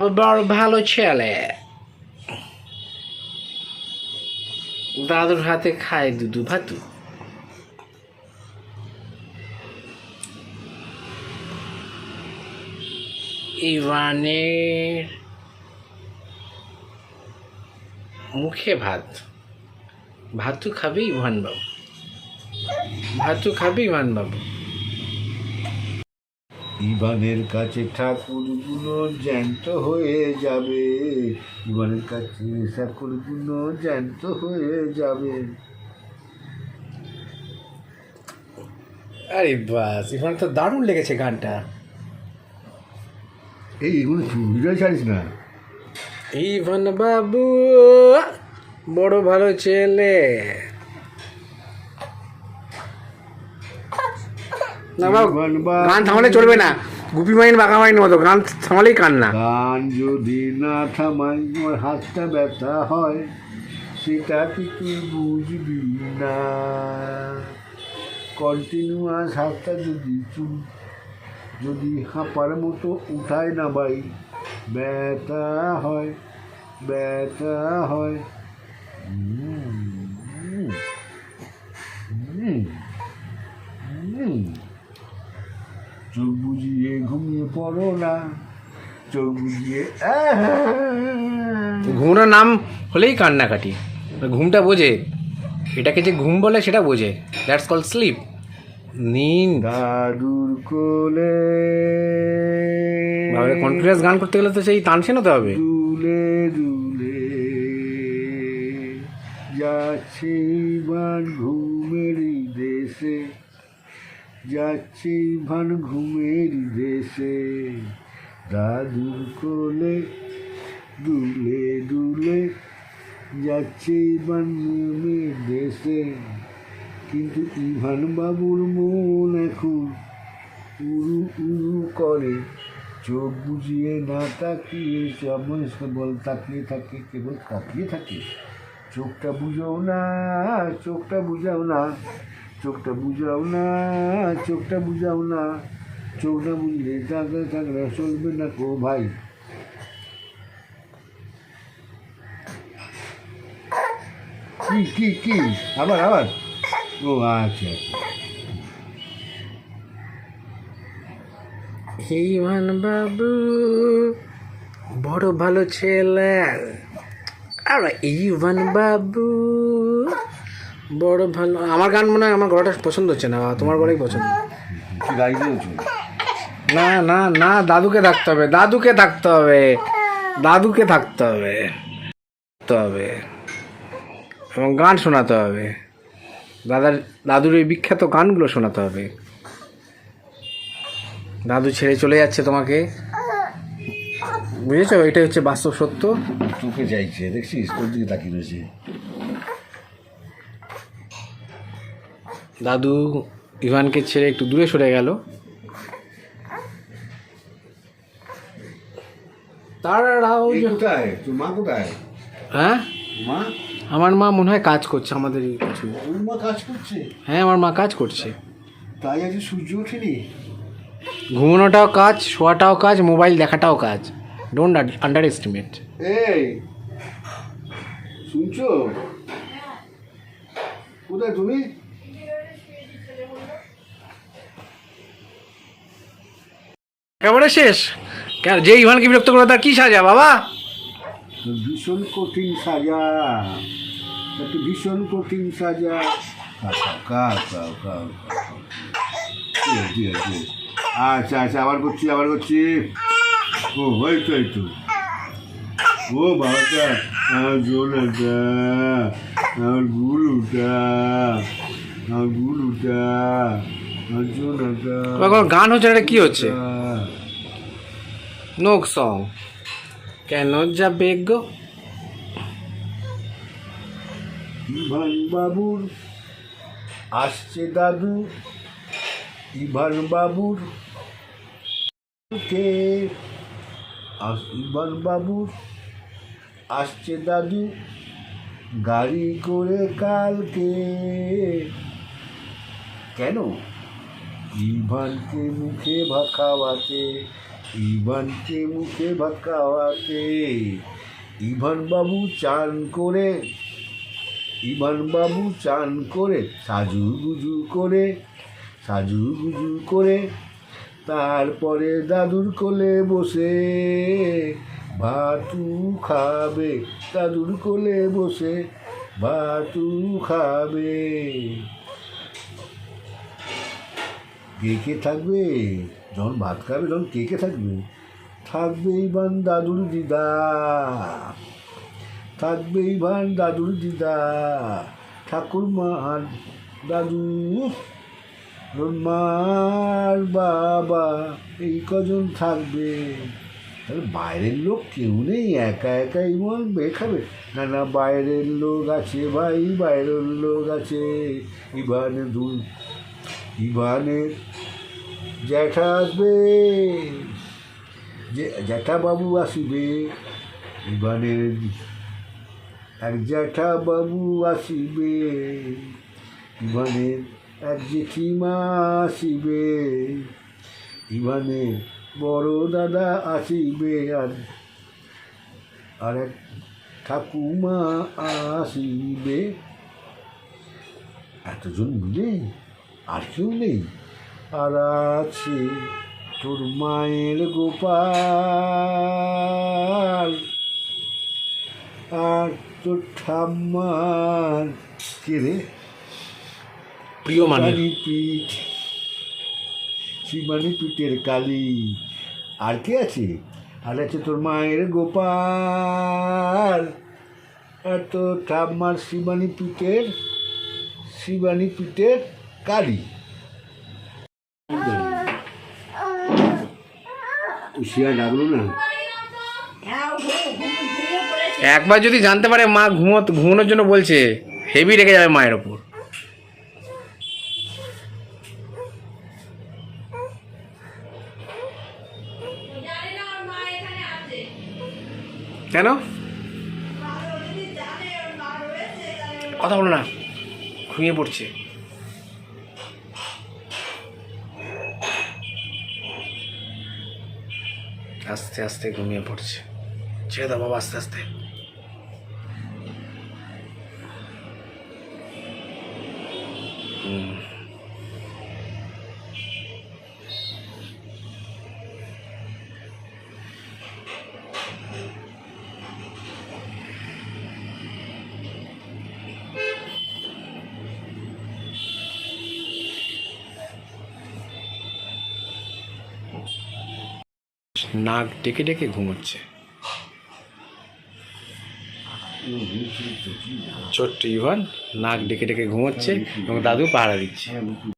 বড় ভালো ছেলে। দাদুর হাতে খায় দুধু ভাতু। ইভানের মুখে ভাত। ভাতু খাবে ইভান বাবু ভাতু খাবে ইভান বাবু ইভানের কাছে ঠাকুরগুলো জ্যান্ত হয়ে যাবে। ইভানের কাছে ঠাকুরগুলো জ্যান্ত হয়ে যাবে। আরে বাস ইভান তো দারুণ লেগেছে গানটা। এই এগুলো চুরিটা ছাড়িস না? ইভান বাবু বড় ভালো ছেলে। না বাবু গান থামালে চলবে না। গুপি মাইন বাঁকা মাইন মতো গান থামালেই কান্না গান যদি না থামাই আমার হাতটা ব্যথা হয় সেটা কি তুই বুঝবি না? কন্টিনিউয়াস হাতটা যদি চুল যদি হাঁপার মতো উঠায় না ভাই ব্যথা হয় ব্যথা হয়। চোখ বুঝিয়ে ঘুমিয়ে পড়ো না। চোখ বুঝিয়ে! ঘুমোনোর নাম হলেই কান্নাকাটি। ঘুমটা বোঝে। এটাকে যে ঘুম বলে সেটা বোঝে। দ্যাটস কল স্লিপ নিন দাদুর কোলে কনফিডেন্স গান করতে গেলে তো সেই তানসেন হতে হবে। দুলে দুলে যাচ্ছি ভান ঘুমেরই দেশে। যাচ্ছি ভান ঘুমের দেশে। দাদুর কোলে দুলে দুলে যাচ্ছে ইভান ঘুমের দেশে। কিন্তু ইভান বাবুর মন এখন উড়ু উড়ু করে। চোখ বুঝিয়ে না তাকিয়ে কেমন কেবল তাকিয়ে থাকে, কেবল তাকিয়ে থাকে। চোখটা বুঝাও না, চোখটা বুঝাও না। চোখটা বুঝাও না, চোখটা বুঝাও না। চোখ না বুঝলে থাকলে থাকলে চলবে না কো ভাই। কি কি কি? আবার আবার? ও আচ্ছা আচ্ছা। ইভান বাবু, বড় ভালো ছেলে। আর ইভান বাবু বড় ভালো। আমার গান মনে হয় আমার গলাটা পছন্দ হচ্ছে না তোমার গলাই পছন্দ? না না না দাদুকে থাকতে হবে দাদুকে থাকতে হবে দাদুকে থাকতে হবে হবে এবং গান শোনাতে হবে। দাদার দাদুর এই বিখ্যাত গানগুলো শোনাতে হবে। দাদু ছেড়ে চলে যাচ্ছে তোমাকে। বুঝেছ? এটাই হচ্ছে বাস্তব সত্য। তোকে চাইছে দেখছিস? তোর দিকে তাকিয়ে রয়েছে? দাদু ইভানকে ছেড়ে একটু দূরে সরে গেল। তারাও কোথায়? তোর মা কোথায়? হ্যাঁ? মা? আমার মা মনে হয় কাজ করছে আমাদের কিছু। মা কাজ করছে? হ্যাঁ আমার মা কাজ করছে। তাই আজ সূর্য ওঠেনি? ঘুমানোটাও কাজ শোয়াটাও কাজ মোবাইল দেখাটাও কাজ। ডোন্ট আন্ডার এস্টিমেট এই শুনছো? কোথায় তুমি? একেবারে শেষ? কেন, যে ইভানকে বিরক্ত করে তার কি সাজা, বাবা? ভীষণ কঠিন সাজা। একটা ভীষণ কঠিন সাজা। আচ্ছা আচ্ছা আবার করছি আবার করছি। ও, এই তো এই তো। ও বাবাটা আমার আমার গুলুটা আমার গুলুটা গান হচ্ছে এটা কি হচ্ছে? নোক সং। কেন যাবে গো? ইভান বাবুর আসছে দাদু। ইভান বাবুর কে? ইভান বাবুর আসছে দাদু। গাড়ি করে কালকে। কেন? ইভানকে মুখে ভাত খাওয়াতে ইভানকে মুখে ভাত খাওয়াতে। ইভান বাবু চান করে ইভান বাবু চান করে, সাজু গুজু করে, সাজু গুজু করে, তারপরে দাদুর কোলে বসে ভাতু খাবে, দাদুর কোলে বসে ভাতু খাবে। কে কে থাকবে? যখন ভাত খাবে, তখন কে কে থাকবে? থাকবে ইভান দাদুর দিদা। থাকবে ইভান দাদুর দিদা। ঠাকুরমা আর দাদু। মার বাবা, এই কজন থাকবে। তাহলে বাইরের লোক কেউ নেই, একা একা ইমন বে খাবে। না না বাইরের লোক আছে ভাই, বাইরের লোক আছে। ইভানে দুই ইভানের জ্যাঠা আসবে। যে জ্যাঠা বাবু আসিবে ইভানের এক জ্যাঠা বাবু আসিবে ইভানের এক জেঠিমা আসিবে ইভানের বড় দাদা আসিবে, আর আর এক ঠাকুমা আসিবে। এতজন মিলে আর কেউ নেই। আর আছে তোর মায়ের গোপাল। আর তোর ঠাম্মার কে রে? প্রিয় মানে শিবানী পিঠ। শিবানী পিঠের কালী। আর কে আছে? আর আছে তোর মায়ের গোপাল। আর তোর ঠাম্মার শিবানী পিঠের শিবানী পিঠের কালী। শিয়া ডাকলো না? একবার যদি জানতে পারে মা ঘুমো ঘুমানোর জন্য বলছে হেভি রেখে যাবে মায়ের ওপর। কেন? কথা বলো না ঘুমিয়ে পড়ছে। আস্তে আস্তে ঘুমিয়ে পড়ছে ছেড়ে দাও বাবা আস্তে আস্তে হুম। নাক ডেকে ডেকে ঘুমোচ্ছে। ছোট্ট ইভান নাক ডেকে ডেকে ঘুমোচ্ছে এবং দাদু পাহারা দিচ্ছে।